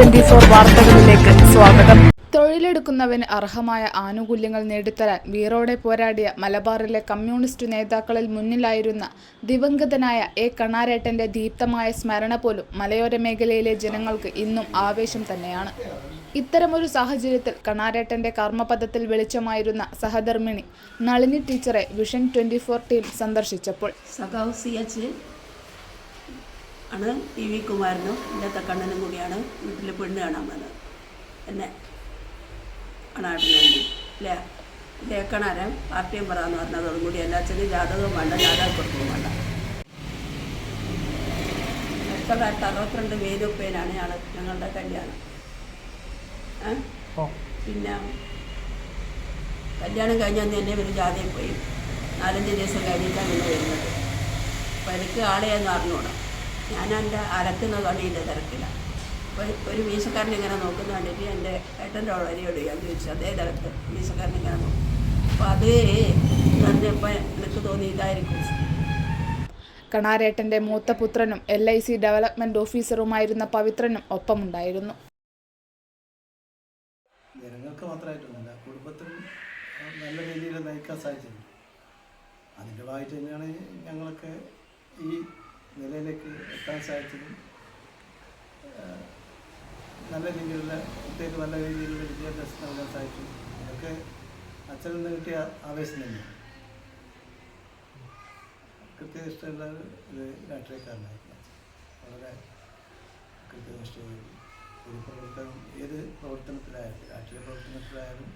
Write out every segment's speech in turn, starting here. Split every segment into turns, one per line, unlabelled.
Twenty four വാർത്തകളിലേക്ക് സ്വാഗതം. തൊഴിലെടുക്കുന്നവന് അർഹമായ ആനുകൂല്യങ്ങൾ നേടിത്തരാൻ വീറോടെ പോരാടിയ മലബാറിലെ കമ്മ്യൂണിസ്റ്റ് നേതാക്കളിൽ മുന്നിലായിരുന്ന ദിവംഗതനായ എ കണാരേട്ടന്റെ ദീപ്തമായ സ്മരണ പോലും മലയോര മേഖലയിലെ ജനങ്ങൾക്ക് ഇന്നും ആവേശം തന്നെയാണ്. ഇത്തരമൊരു സാഹചര്യത്തിൽ കണാരേട്ടന്റെ കർമ്മപഥത്തിൽ വെളിച്ചമായിരുന്ന സഹധർമ്മിണി നളിനി ടീച്ചറെ വിഷൻ ട്വന്റി ഫോർ ടീം സന്ദർശിച്ചപ്പോൾ.
സഖാവ് സി എച്ച് ആണ് ടി വി കുമാരനും എന്റെ തക്കണ്ണനും കൂടിയാണ് വീട്ടിൽ പെണ്ണ് കാണാൻ വന്നത്. എന്നെ അണാട്ടിന് വേണ്ടി അല്ലേ? ലേക്കണാരം എന്ന് പറഞ്ഞത് അതും കൂടി എല്ലാ അച്ഛനും ജാതകവും വേണ്ട ജാതകം കൊടുക്കും വേണ്ട. ആയിരത്തി തൊള്ളായിരത്തി അറുപത്തിരണ്ട് വേലുപ്പേനാണ് ഞങ്ങൾ ഞങ്ങളുടെ കല്യാണം? പിന്നെ കല്യാണം കഴിഞ്ഞാൽ തന്നെ ഒരു ജാതയിൽ പോയി. നാലഞ്ച് ദിവസം കഴിഞ്ഞിട്ടാണ് ഇന്ന് വരുന്നത്. അപ്പോൾ എനിക്ക് ആളെയെന്ന് അറിഞ്ഞൂടാ ഞാൻ എന്റെ അലക്കുന്ന എന്റെ തിരക്കില്ല ഒരു മീശക്കാരൻ ഇങ്ങനെ നോക്കുന്ന കണ്ടിട്ട് എന്റെ ഏട്ടന്റെ ഉള്ളരിയോട് ഞാൻ ചോദിച്ചു. അതേ തിരക്ക് മീശക്കാരൻ ഇങ്ങനെ നോക്കും. അപ്പോൾ അത് പറഞ്ഞപ്പോൾ എനിക്ക് തോന്നി ഇതായിരിക്കും
കണാരേട്ടന്റെ മൂത്ത പുത്രനും എൽ ഐ സി ഡെവലപ്മെന്റ് ഓഫീസറുമായിരുന്ന പവിത്രനും ഒപ്പമുണ്ടായിരുന്നു.
ജനങ്ങൾക്ക് മാത്രമായിട്ടൊന്നുമില്ല കുടുംബത്തിനും നല്ല രീതിയിൽ നയിക്കാൻ സാധിച്ചിട്ടുണ്ട്. അതിന്റെ ഭാഗമായിട്ട് തന്നെയാണ് ഞങ്ങളൊക്കെ ഈ നിലയിലേക്ക് എത്താൻ സാധിച്ചതും. നല്ല രീതിയിലുള്ള കുട്ടികൾക്ക് നല്ല രീതിയിലുള്ള വിദ്യാഭ്യാസം നൽകാൻ സാധിച്ചു. അതൊക്കെ അച്ഛനിൽ നിന്ന് കിട്ടിയ ആവേശം തന്നെയാണ് കൃത്യനിഷ്ഠയുള്ള ഒരു രാഷ്ട്രീയക്കാരനായിരുന്നു വളരെ കൃത്യനിഷ്ഠയും ഒരു പ്രവർത്തനം ഏത് പ്രവർത്തനത്തിലായാലും രാഷ്ട്രീയ പ്രവർത്തനത്തിലായാലും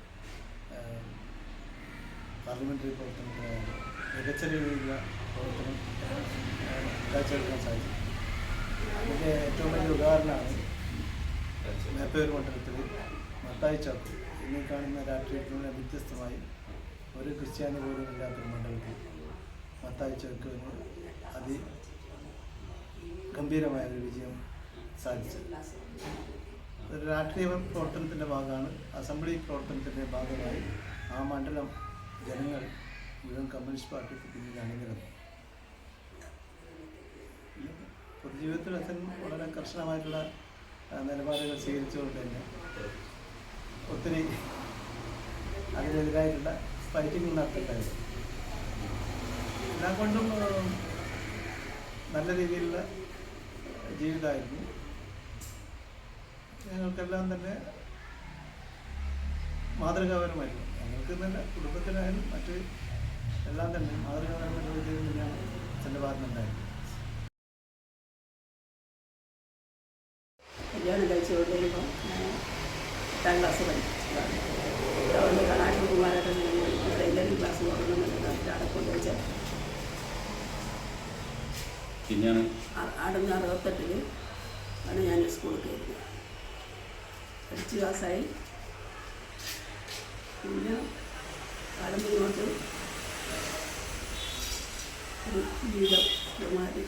പാർലമെന്ററി പ്രവർത്തനത്തിലായാലും മികച്ച രീതിയിലുള്ള പ്രവർത്തനം കാഴ്ചവെക്കാൻ സാധിക്കും അതിന്റെ ഏറ്റവും വലിയ ഉദാഹരണമാണ് മേപ്പയൂർ മണ്ഡലത്തിൽ മത്തായി ചാക്കു ഇന്ന് കാണുന്ന രാഷ്ട്രീയത്തിൽ നിന്ന് വ്യത്യസ്തമായി ഒരു ക്രിസ്ത്യാനി പോലും ഇല്ലാത്തൊരു മണ്ഡലത്തിൽ മത്തായി ചാക്കുവിന് അതി ഗംഭീരമായ ഒരു വിജയം സാധിച്ചത് ഒരു രാഷ്ട്രീയ പ്രവർത്തനത്തിന്റെ ഭാഗമാണ് അസംബ്ലി പ്രവർത്തനത്തിന്റെ ഭാഗമായി ആ മണ്ഡലം ജനങ്ങൾ മുഴുവൻ കമ്മ്യൂണിസ്റ്റ് പാർട്ടിക്ക് പിന്നിൽ അണിനിരന്നു പൊതുജീവിതത്തിൽ അച്ഛൻ വളരെ കർശനമായിട്ടുള്ള നിലപാടുകൾ സ്വീകരിച്ചുകൊണ്ട് തന്നെ ഒത്തിരി അതിനെതിരായിട്ടുള്ള ഫൈറ്റിംഗ് നടത്തിയിട്ടായിരുന്നു എല്ലാം കൊണ്ടും നല്ല രീതിയിലുള്ള ജീവിതമായിരുന്നു. ഞങ്ങൾക്കെല്ലാം തന്നെ മാതൃകാപരമായിരുന്നു. ഞങ്ങൾക്ക് തന്നെ കുടുംബത്തിനായാലും മറ്റ് എല്ലാം തന്നെ മാതൃകാപരമായിട്ടുള്ള ജീവിതം തന്നെയാണ്
അച്ഛന്റെ കഴിച്ച് ഞാൻ എട്ടാം ക്ലാസ് പഠിച്ചതാണ് അവിടെ കണാട്ടി കുമാരൊക്കെ ടൈലറിംഗ് ക്ലാസ് തുടങ്ങുന്നുണ്ട് അവിടെ കൊണ്ടുവച്ചാൽ
പിന്നെയാണ്?
ആടുന്ന അറുപത്തെട്ടിൽ ആണ് ഞാൻ സ്കൂളിൽ കയറിയത്. പഠിച്ച് ക്ലാസ്സായി പിന്നെ മുന്നോട്ട് ഒരു ജീവിതം
സുഖമായി